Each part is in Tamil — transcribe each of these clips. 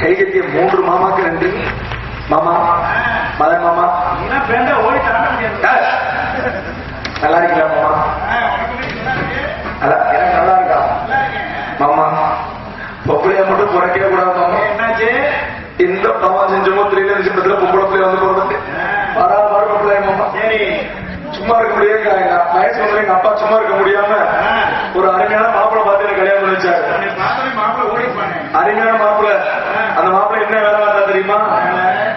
கைகட்டிய மூன்று மாமாக்கு நன்றி மாமா மலர் மாமா. நல்லா இருக்கீங்களா மாமா? எனக்கு நல்லா இருக்கா மாமா பொம்பளையா மட்டும் குறைக்கவே கூடாது மாமா. என்னாச்சு? இந்த மாமா செஞ்சமோ தெரியல நிமிஷத்துல பொம்பளை பிள்ளை வந்து போறது பராபர பொம்பளை மாமா. சரி. சும்மா இருக்க முடியாது வயசு வந்து எங்க அப்பா சும்மா இருக்க முடியாம ஒரு அருமையான மாப்பிள்ளை பார்த்து எனக்கு கல்யாணம் பண்ணிச்சாரு அருமையான மாப்பிள்ளை அந்த மாப்பிள்ள என்ன வேலை பார்த்தா தெரியுமா?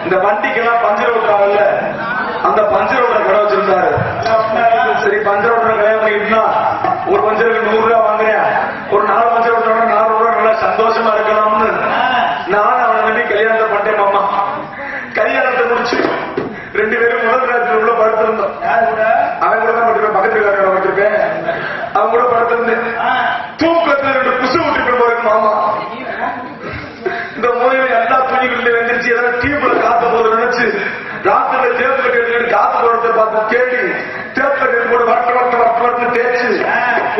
இந்த வண்டிக்கெல்லாம் பஞ்சர் ஓட்டுறாங்கல்ல அந்த பஞ்சர் ஓட்டுற கடை வச்சிருந்தாரு. சரி பஞ்சர் ஓட்டுற கல்யாணம் பண்ணிக்கிட்டுனா ஒரு பஞ்சருக்கு நூறு ரூபாய் வாங்குறேன். ஒரு நாலு பஞ்சர் ஓட்டுறோம்னா நாலு ரூபாய் நல்லா சந்தோஷமா இருக்கு நான் அவனை வேண்டி கல்யாணத்தை பண்ணேன் மாமா கல்யாணத்தை முடிச்சு ரெண்டு பேரும் முதல் நேரத்தில் உள்ள படுத்திருந்தோம் யார் கூட அவன் கூட தான் படுத்திருப்பேன் பக்கத்துல இருக்காரு படுத்திருப்பேன் அவன் கூட படுத்திருந்தேன் ஆ, தூக்கத்துல ரெண்டு குசு விட்டு பாருங்க மாமா இந்த மூலையில எல்லா துணிகளில் வந்துருச்சு ஏதாவது டியூப்ல காத்த போது நினைச்சு ராத்திரில தேப்பு கட்டி எடுத்து காத்து போறத பார்த்து தேடி தேப்பு கட்டி போட்டு வட்ட வட்ட வட்ட வட்டு தேய்ச்சு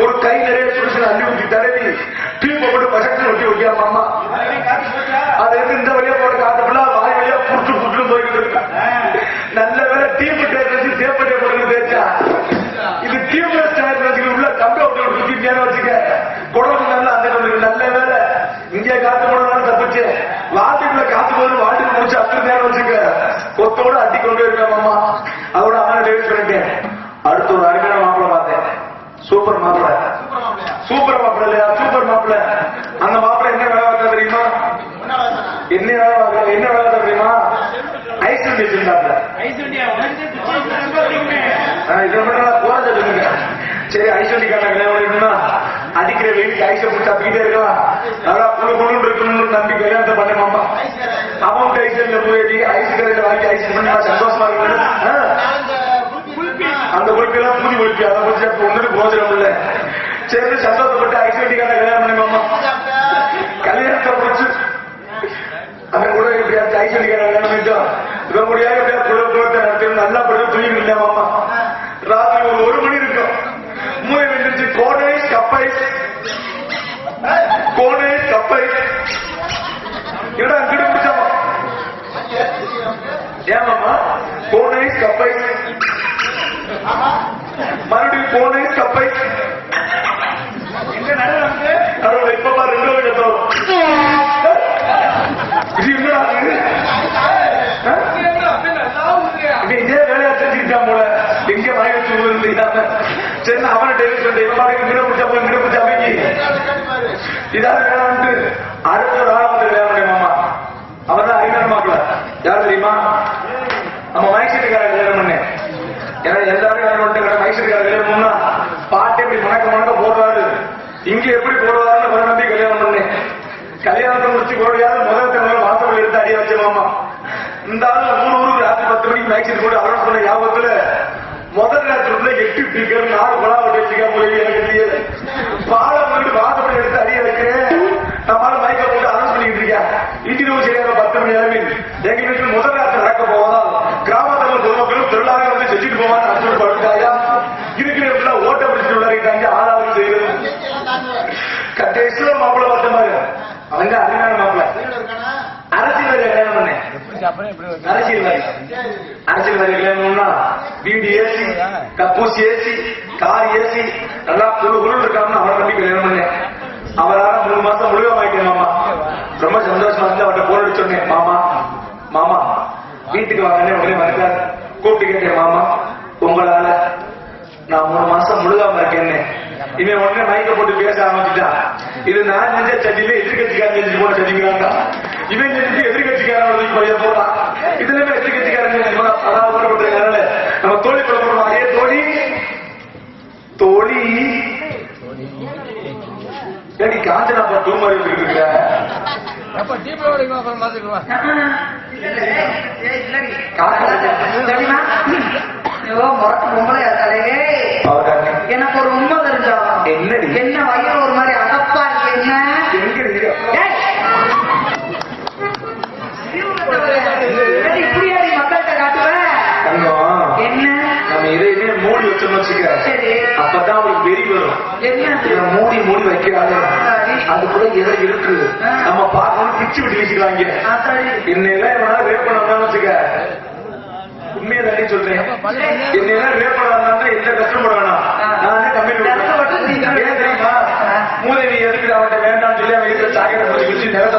ஒரு கை நிறைய சுடுச்சு அள்ளி ஊத்தி தடவி டியூப்பை போட்டு பசக்தி ஒட்டி வைக்கியா மாமா மறுபடியும் காத்து போச்சா? அது வந்து இந்த வழியா போட்டு காத்தப்பல வாய் வழியா புட்டு புட்டு போய்கிட்டு இருக்கு நல்ல வேலை டியூப் தேய்ச்சி வச்சு தேப்பட்டியை போட்டு தேய்ச்சா இது டியூப்லெஸ் டயர் வச்சுக்க உள்ள கம்ப்யூட்டர் சுத்திட்டே வச்சுக்க குடம்பு நல்லா அந்த குடம்பு நல்ல வேலை இங்கே காத்து போனாலும் தப்பிச்சு வாட்டுக்குள்ள காத்து போது வாட்டுக்கு முடிச்சு அத்தனை நேரம் வச்சுக்க கொத்தோட அட்டி கொண்டு இருக்க மாமா அதோட அவனை டேவிட் பண்ணிட்டேன் அடுத்து ஒரு அருமையான மாப்பிளை பார்த்தேன் சூப்பர் மாப்பிளை சூப்பர் மாப்பிளை இல்லையா சூப்பர் மாப்பிளை அந்த மாப்பிளை என்ன வேலை பார்த்தா தெரியுமா என்ன வேலை பார்த்தா என்ன வேலை பார்த்தா தெரியுமா ஐஸ்கிரீம் வச்சிருந்தாப்ல ஐஸ்வர்யா, உனக்கு பிச்சை ரொம்ப அதிகமே. இதை மட்டும் போறத சொல்லுங்க சரி ஐஸ்வர்யக்கான கல்யாணம் பண்ணிக்கணும்னா அடிக்கிற பிடிச்சா ஐஸை இருக்கலாம் நல்லா குழு குழுன்னு இருக்கணும்னு நம்பி கல்யாணத்தை பண்ண மாமா. அவன் ஐஸ்ல போய் ஐஸ் கடையில வாங்கி ஐஸ் பண்ணி சந்தோஷமா இருக்கணும். அந்த குழுப்பி எல்லாம் புதி குழுப்பி அதை பற்றி அப்ப ஒன்றுக்கு போஜனம் இல்ல. சரி சந்தோஷப்பட்டு ஐஸ் ஐஸ்வர்யக்கான கல்யாணம் பண்ணி மாமா. கல்யாணத்தை முடிச்சு அவன் கூட எப்படியாச்சும் ஐஸ் ஐஸ்வர்யக்கான கல்யாணம் பண்ணிட்டோம். இவன் முடியாது எப்படியா குழு குழுத்தை நடத்தி நல்லா படுத்து தூங்கி இல்லை மாமா. ராத்திரி ஒரு ஒரு மணி இருக்கும். மூளை வந்துருச்சு கோடை கப்பை பப்பை கப்பை என்னடா அங்கிட்டு ஏமாமா கோடை கப்பை. மறுபடியும் கோடை கப்பை. எங்க நடுவுல ரெண்டு வகை கத்தோம் இது என்னடா இது? இதே வேலையா செஞ்சுக்கிட்டான் போல. எங்க வாய் வச்சு சரி அவனை டெய்லி சொல்லிட்டு இவன் பாருங்க பிடிச்சா போய் மிட பிடிச்சா போய் இதாவது வேணாம்ட்டு அடுத்த ஒரு ஆள் வந்து வேலை மாமா. அவர் தான் அறிஞர் மாப்பிள்ள. யார் தெரியுமா? நம்ம மைசூருக்கார கல்யாணம் பண்ணேன். ஏன்னா எல்லாரும் கல்யாணம் பண்ணிட்டு மைசூருக்கார கல்யாணம் பண்ணா பாட்டு எப்படி மணக்க மணக்க போடுறாரு இங்க எப்படி போடுவாருன்னு ஒரு நம்பி கல்யாணம் பண்ணேன். கல்யாணத்தை முடிச்சு போடுறாரு முதல் தமிழ் வாசல் எடுத்து அடிய வச்ச மாமா. இந்த ஆள் மூணு ஊருக்கு ராத்திரி பத்து மணிக்கு மைசூர் போட்டு அலௌன்ஸ் பண்ண ஞாபகத்துல முதல் நேரத்துல எட்டு ஸ்பீக்கர் நாலு பலா வட்டி வச்சுக்க எனக்கு தெரியாது. அளவில் எங்க வீட்டில் முதல் நேரத்தில் நடக்க போவதால் கிராமத்தில் பொதுமக்களும் தொழிலாளர்கள் வந்து செஞ்சுட்டு போவாங்க அரசு படுத்தாயா இருக்கிற ஓட்ட பிடிச்சிட்டு விளையாடிட்டாங்க ஆளாவது செய்யறது கடைசியில் மாப்பிள்ள பார்த்த மாதிரி. அவங்க அருமையான மாப்பிள்ள. அரசியல் கல்யாணம் பண்ணேன். அரசியல்வாதி அரசியல்வாதி கல்யாணம்னா வீடு ஏசி கப்பூசி ஏசி கார் ஏசி நல்லா குழு குழு இருக்காமனு அவரை நம்பி கல்யாணம் பண்ணேன். அவரால் மூணு மாசம் முழுக வாங்கிட்டேன் மாமா. ரொம்ப சந்தோஷமா இருந்து அவர்கிட்ட போன் அடிச்சு மாமா மாமா வீட்டுக்கு வாங்கன்னு உடனே வந்தார் கூப்பிட்டு கேட்டேன் மாமா உங்களால நான் மூணு மாசம் முழுகாம இருக்கேன்னு. இவன் உடனே மயக்க போட்டு பேச ஆரம்பிச்சுட்டான் இது நான் செஞ்ச சட்டியில எதிர்கட்சிக்காரன் செஞ்சு போன சட்டிக்கிறான்டா இவன் செஞ்சு எதிர்கட்சிக்காரன் பையன் போறான் இதுல எதிர்கட்சிக்காரன் செஞ்சு போனா அதான் நம்ம தோழி குழப்பம் அதே தோழி. தோழி. ஏடி காஞ்சனா பா டூ மாதிரி இருக்கிற தெரியுமா முறக்கு பொம்பளையா தலையே எனக்கு ஒரு உண்மை தெரிஞ்சா என்னடி? என்ன வயிறு ஒரு மாதிரி அகப்பா இருக்கு என்ன எங்க இருக்கு? ஏய்! ஏடி, இப்படியாடி மக்கள்கிட்ட காட்டுவ தங்கம், என்ன நம்ம இதையுமே மூடி வச்சோம்னு வச்சுக்க சரி. அப்பதான் அவங்களுக்கு வெறி வரும். என்ன இவன் மூடி மூடி வைக்கிறாங்க அதுக்குள்ள எதை இருக்கு. நம்ம பார்க்கணும் பிச்சு விட்டு வீசிக்கிறாங்க ஆத்தாடி. என்னெல்லாம் இவனா ரேப் பண்ணான்னு வச்சுக்க. உண்மையை தாண்டி சொல்றேன். என்னெல்லாம் ரேப் பண்ணாதான் எந்த கஷ்டம் லெட்டர் போட வேணாம். நானே நீ தான் எதுக்கு அவன்கிட்ட வேண்டாம்னு சொல்லி அவன் இருக்கிற சாக்கெட்டை போட்டு நிலத்தை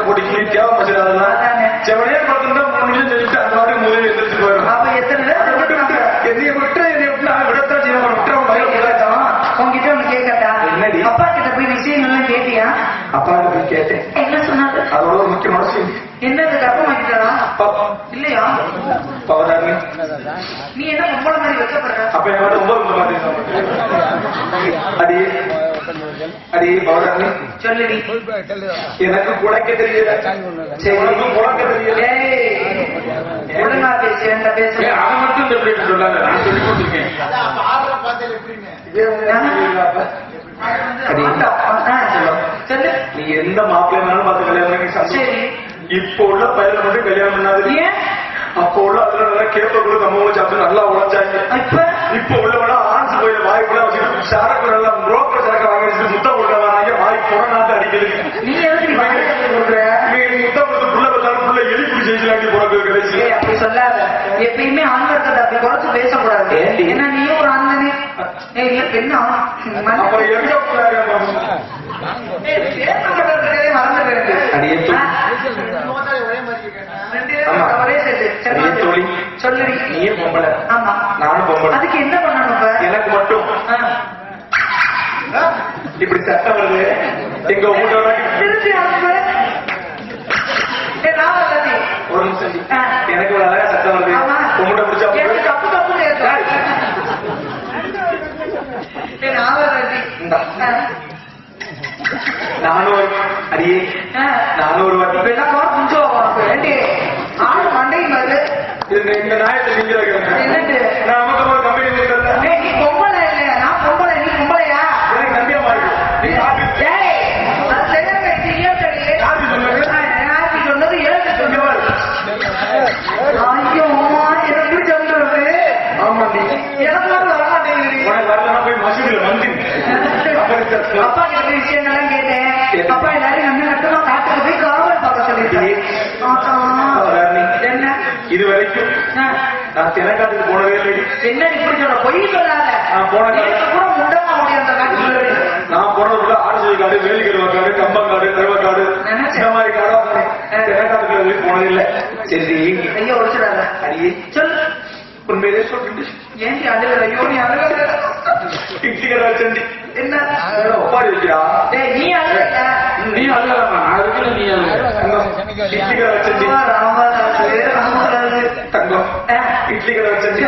தேவை அதானே. செவனே பார்த்துருந்தா மூணு நிமிஷம் செஞ்சுட்டு அந்த மாதிரி மூதேவி எந்திரிச்சு போயிடும் அப்ப எத்தனை அதை பேர் விட்டு விட்டு என்னைய விட்டு என்னைய விட்டு அவன் விடத்தான் செய்ய விட்டு அவன் மயில போடாச்சான் உங்ககிட்ட ஒண்ணு கேட்கட்டா என்னடி? அப்பா கிட்ட போய் விஷயங்கள்லாம் கேட்டியா அப்பா போய் கேட்டேன். என்ன சொன்னாரு? அதோட ஒரு முக்கியமான செய்தி என்னது கர்ப்பம் வாங்கிட்டாரா? பாப்பா இல்லையா? பவதாரணி நீ என்ன பொம்பளை மாதிரி வைக்கப்படுற? அப்ப என் மட்டும் ஒன்பது பாத்தீங்க அடி. அடி பவதாரணி சொல்லுடி. எனக்கு குழைக்க தெரியல சரி உனக்கும் குழைக்க தெரியல ஏய் ஒழுங்கா பேசு. பேசு அவன் மட்டும் சொல்லாத. நான் சொல்லி கொடுத்துருக்கேன் நீ எந்த மாப்பிள்ளைனாலும் பார்த்து கல்யாணம் பண்ணி சரி. இப்போ உள்ள பையன் மட்டும் கல்யாணம் பண்ணாது ஏன்? அப்போ உள்ள அதுல நல்லா கேப்பக்குள்ள கம்ம சாப்பிட்டு நல்லா உழைச்சாங்க இப்ப? இப்ப உள்ளவனா ஆன்ஸ் போய் வாய்ப்புல வச்சுட்டு சரக்கு நல்லா புரோக்கர் சரக்கு வாங்கி வச்சுட்டு முத்தம் கொடுக்க வராங்க வாய் புற நாட்டு அடிக்குது நீ எதுக்கு முத்தம் கொடுத்து புள்ள பார்த்தாலும் புள்ள எலி பிடிச்சி வச்சுலாண்டி போறது கடைசி அப்படி சொல்லாத. எப்பயுமே ஆண்கள் அப்படி குறைச்சு பேசக்கூடாது? ஏன்னா நீயும் இல்ல பெண்ணா? அப்புறம் எங்க அதுக்கு என்ன பண்ணணும் எனக்கு மட்டும். இப்படி சட்டம் வருது. எங்க ஊட்டோட திருப்பி. ஒரு நிமிஷம். எனக்கு ஒரு அழகா சட்டம் வருது ஆமா. உங்கள்கிட்ட பிடிச்சா எனக்கு தப்பு தப்புன்னு இருக்கு. ஏய், நான் வரலடி. இந்தா. ஆ. நானும் ஒரு அடியே ஒரு வாட்டி இப்ப என்ன ஏண்டி? ஆள் மண்டையும் வருது. இது இந்த நாயத்தை நீங்க வைக்கிறேன் என்னது? நான் நமக்கு ஒரு கம்பெனி கொடுத்தல ஏய், நீ பொம்பளை இல்லையா? நான் பொம்பளை, நீ பொம்பளையா? எனக்கு நம்பியா மாறி நீ ஆபி ஏய், அது சரியான கட்சி, ஏத்தடி. யாருக்கு சொன்னது? ஆ, யாருக்கு சொன்னது? எனக்கு இங்க சொன்னது. பாரு. ஐயோ, எனக்கு பிடிச்ச வந்துடுறது. ஆமா நீ எனக்கு மட்டும் வர மாட்டேங்குது. உனக்கு வரலன்னா போய் மசூதியில வந்து அப்பா கிட்ட போய் விஷயங்கள்லாம் கேட்டேன் அப்பா எல்லாரும் என்ன நட்டமா காட்டுக்கு போய் காவல் பார்க்க சொல்லிட்டேன் என்ன இது வரைக்கும் ஆ, நான் தெனக்காட்டுக்கு போனதே இல்லை என்ன இப்படி சொல்ற? பொய் சொல்லாத. நான் போன கூட அந்த காட்டுக்கு நான் போனதுக்குள்ள ஆர்ஜி காடு வேலிக்கருவ காடு கம்பங்காடு கருவக்காடு. இந்த மாதிரி காடா போய் போனது இல்லை. சரி ஐயோ ஒழிச்சிடாத அடியே. சொல்லு உண்மையிலே சொல்லிட்டு. ஏன்டி அழுகிற? ஐயோ நீ அழுகிற. என்ன? ஒப்பாடி வைக்கிறா நீ அழுகிற. நீ அழுகலாமா அதுக்கு நீ இட்லி கடை ராமராஜு ராமராஜு தங்கம் ஆ. இட்லி கடை வச்சண்டி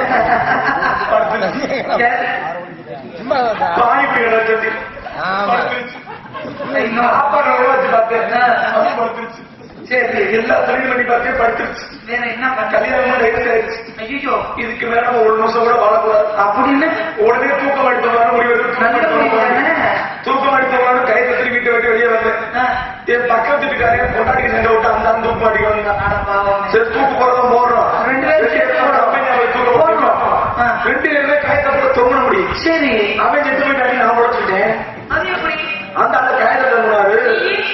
இன்னும் சாப்பாடு வச்சு பார்த்தேன் சரி எல்லா பண்ணி படுத்துருச்சு வேற என்ன கல்யாணம் லேட் ஆயிடுச்சு ஐயோ இதுக்கு மேல ஒரு நிமிஷம் கூட வாழக்கூடாது அப்படின்னு உடனே தூக்கம் எடுத்து வர முடிவு தூக்கம் எடுத்தவங்க கை தட்டி வீட்டை விட்டு வெளியே வந்தேன் ஆ. வீட்டுக்காரங்க பொண்டாட்டி சண்டை விட்டு அந்த அந்த அட பாவம் சரி தூக்கு போறதும் போடுறோம் ரெண்டு தூக்க போடுறோம். ரெண்டு பேருமே காயத்தை போட தொங்க முடியும் சரி அவன் செத்து போயிட்டாடி நான் எப்படி அந்த ஆளு காயத்தை தொங்கினாரு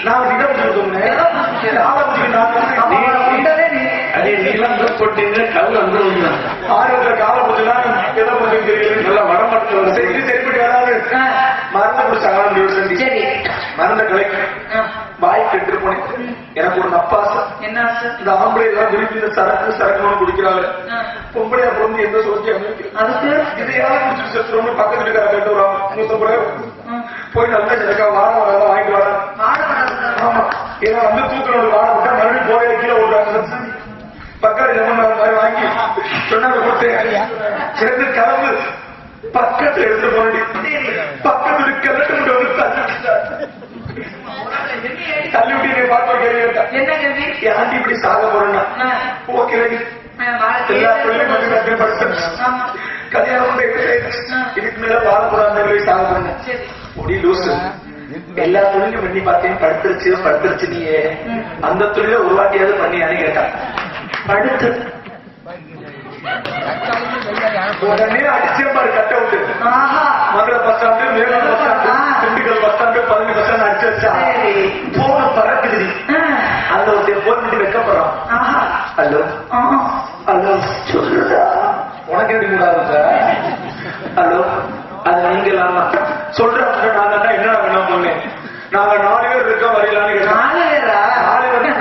நான் இடம் பிடிச்சி தொங்கினேன்? ஆளை கல் கால ஆ. மருந்து குடிச்சாங்க மருந்த ஆ. வாய் கெட்டு போனேன் எனக்கு ஒரு நப்பாசை. என்ன? இந்த ஆம்பளை எல்லாம் விரும்பி இந்த சரக்கு சரக்குன்னு குடிக்கிறாங்க. ஆ. பொம்பளையா பிறந்து எந்த சோசியம் அதுக்கு? இது யாரும் குடிச்சிட்டு செத்துறோம்னு பக்கத்துல இருக்காரு கேட்டு மூத்த பிள்ளை ம். போய் நல்லா எனக்கா வாரம் வாரம் வாங்கிட்டு வாடப்படாது ஆமா. ஏன்னா வந்து தூக்கனோட வாட விட்டா மறுபடியும் போய் கீழே விடுறாங்க. பக்கத்துல லெமன் மாதிரி வாங்கி சொன்னாங்க கொடுத்தேன். சேர்ந்து கலந்து பக்கத்துல எடுத்து போனடி பக்கத்துல கிழட்டு மட்டும் வந்து தள்ளி தள்ளி விட்டு என்னை பார்த்து கேள்வி என்ன கேள்வி ஆண்டி இப்படி சாக போறேன்னா. ஓகே. எல்லா கற்று படிச்சு ஆமா. கல்யாணம் இதுக்கு மேல வாழக்கூடாது சாக போறேன் ஒடி லூசு. எல்லா தொழிலும் பண்ணி பார்த்தேன். படுத்துருச்சு படுத்துருச்சு நீயே. அந்த தொழில ஒரு வாட்டியாவது பண்ணியான்னு கேட்டான். படுத்து. உடனே அடிச்சே பாரு கட்ட விட்டு ஆஹா. Madurai bus stand bus stand. Bus stand பதினஞ்சு ஸ்டாண்டு அடிச்சு வச்சா. போன பறக்குது ஒருத்தர் போன் பண்ணி வைக்கப்படுறான் ஹலோ. ஹலோ? சொல்லுடா. உனக்கு எப்படி கூடாது ஹலோ? நான் சொல்றேன் நான் தான் என்ன வேணும் பொண்ணு? நாங்க நாலு பேர் இருக்கோம் வரலான்னு கேட்டேன். நாலு பேரா? நாலு பேர்.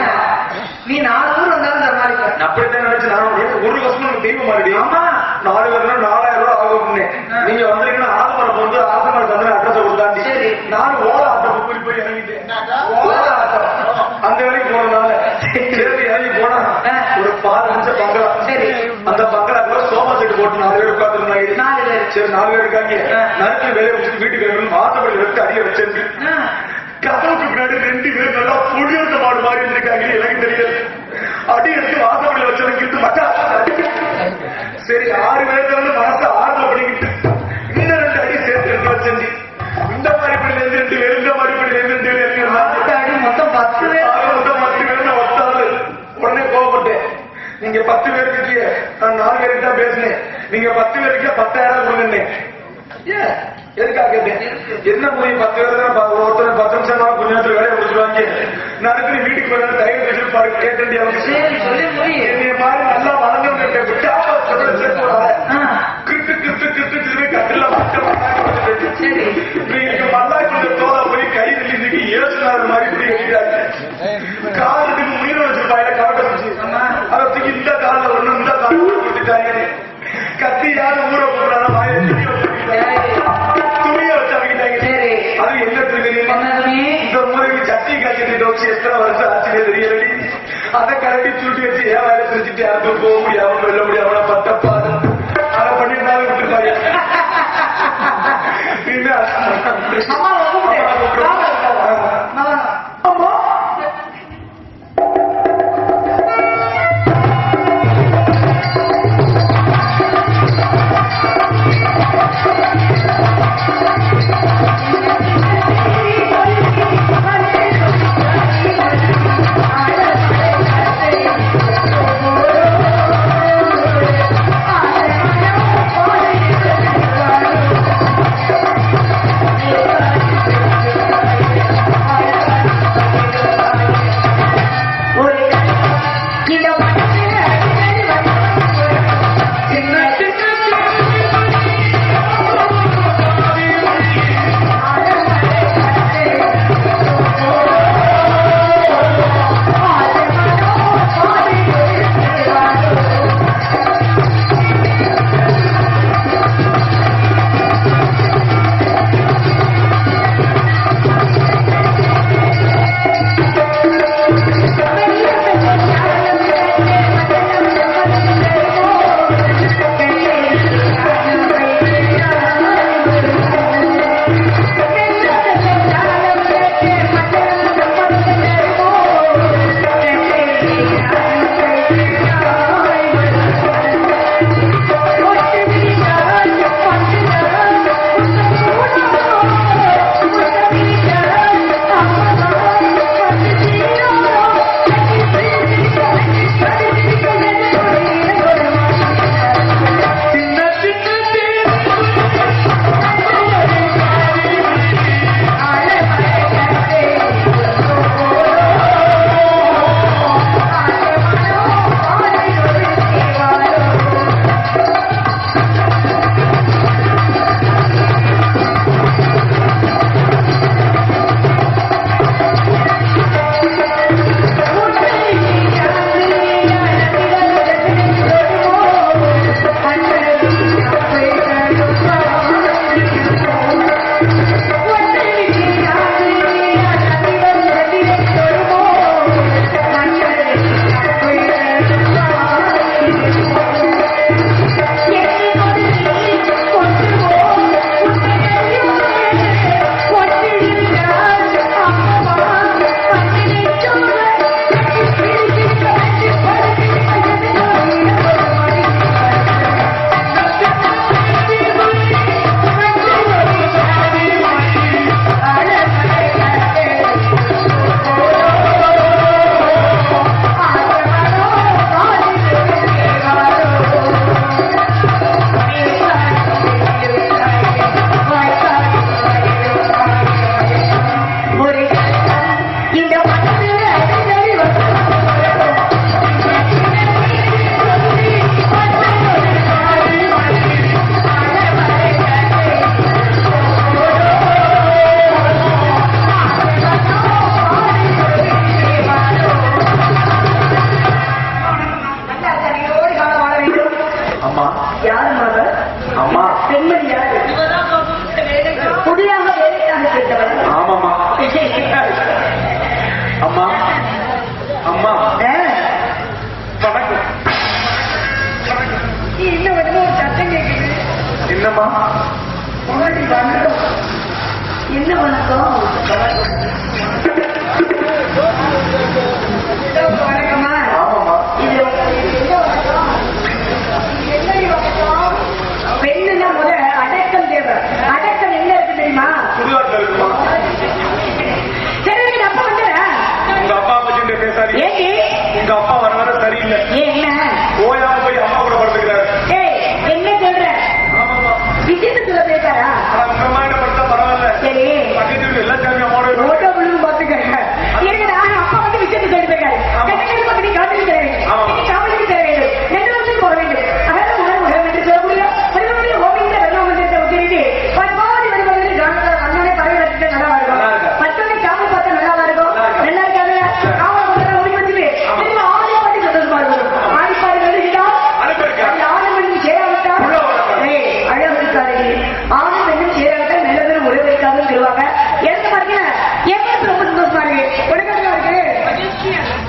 நீ நாலு ஊர் வந்தாலும் சமாளிப்ப அப்படித்தான் நினைச்சு நான் ஒரு வருஷம் தெய்வம் மாறிடி ஆமா. நாலு பேர்னா நாலாயிரம் ரூபாய் ஆகும்னு நீங்க வந்தீங்கன்னா ஆலமரம் வந்து ஆசமரம் தந்து அட்ரஸ் கொடுத்தாண்டி சரி. நானும் ஓல ஆட்டம் போய் போய் இறங்கிட்டேன் ஓல ஆட்டம் அந்த வேலைக்கு போனதுனால சரி இறங்கி போனா ஒரு பால் நிமிஷம் பங்களா சரி. செட் போட்டு நாலு பேர் உட்காந்துருந்தாங்க நாலு பேர். சரி நாலு பேர் இருக்காங்க. நறுக்கு வேலையை வீட்டுக்கு வரணும். வாசப்படி எடுத்து அடிய. கதவுக்கு பின்னாடி ரெண்டு பேர் நல்லா புளியோட்ட மாடு மாதிரி இருந்திருக்காங்க. எனக்கு அடி எடுத்து வாசப்படி வச்சவங்க மக்கா சரி ஆறு வந்து மனசு? நீங்க பத்து பேருக்கு இருக்கீங்க. நான் நாலு பேருக்கு தான் பேசினேன். நீங்க பத்து பேருக்கு பத்தாயிரம் கொடுங்க ஏன் எதுக்காக என்ன போய் பத்து பேர் தான் ப- ஒருத்தர் பத்து நிமிஷம் தான் கொஞ்ச நேரத்துல வேலையை முடிச்சுடுவாங்க நடக்கு வீட்டுக்கு போய் தயவு செஞ்சு பாரு முடியும் என்னைய மாதிரி நல்லா வளர்ந்தவங்க விட்டு. கிட்டு கிட்டு கிட்டு கிட்டு கட்டில மட்டும் சரி. நீங்க மல்லாக்குள்ள தோலை போய் கை தள்ளி ஏசுனார் மாதிரி இப்படி கட்டிட்டாங்க காலுக்கு காலில் கொடுத்துட்டாங்க கத்தி யாரும் ஊற போடுறாங்க வாயை துணியை வச்சுக்கிட்டாங்க துணியை வச்சு அமைக்கிட்டாங்க சரி. அது என்ன துணி? இந்த முறைக்கு சட்டி காய்ச்சிட்டு வச்சு எத்தனை வருஷம் ஆச்சுனே தெரியலடி. அதை கரண்டி சுருட்டி வச்சு ஏன் வேலை செஞ்சுட்டு யாருக்கும் போக முடியாம வெல்ல முடியாம பட்டப்பா. அதை விட்டுருப்பாங்க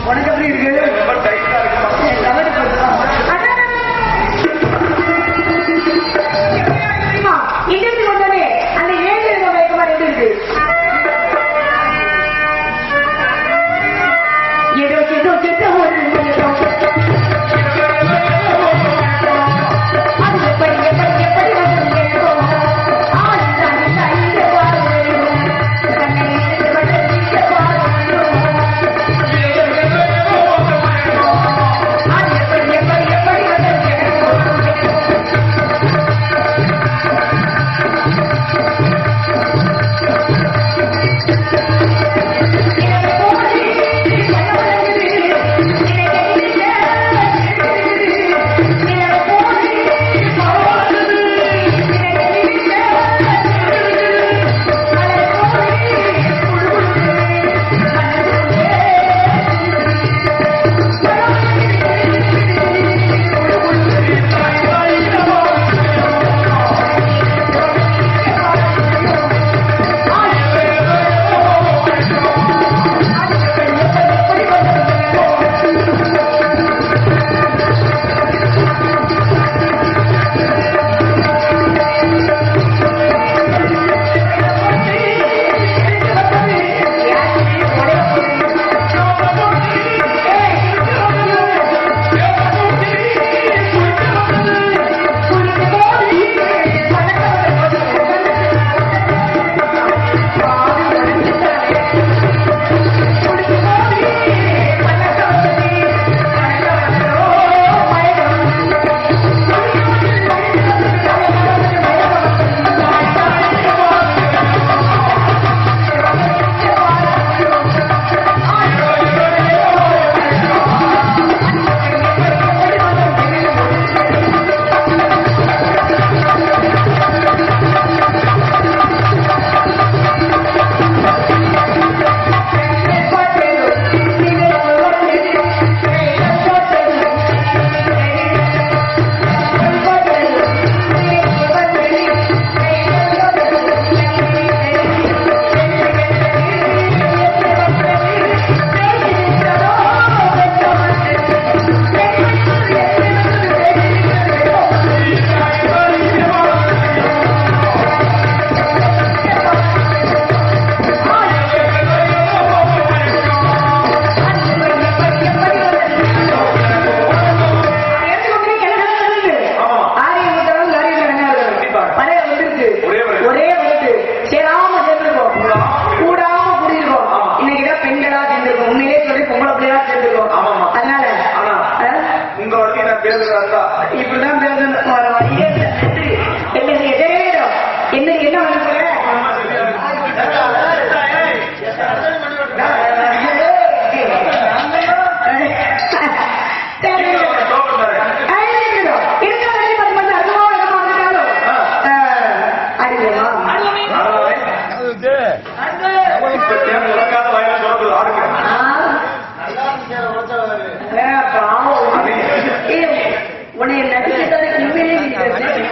உனக்கு எப்படி இருக்கு.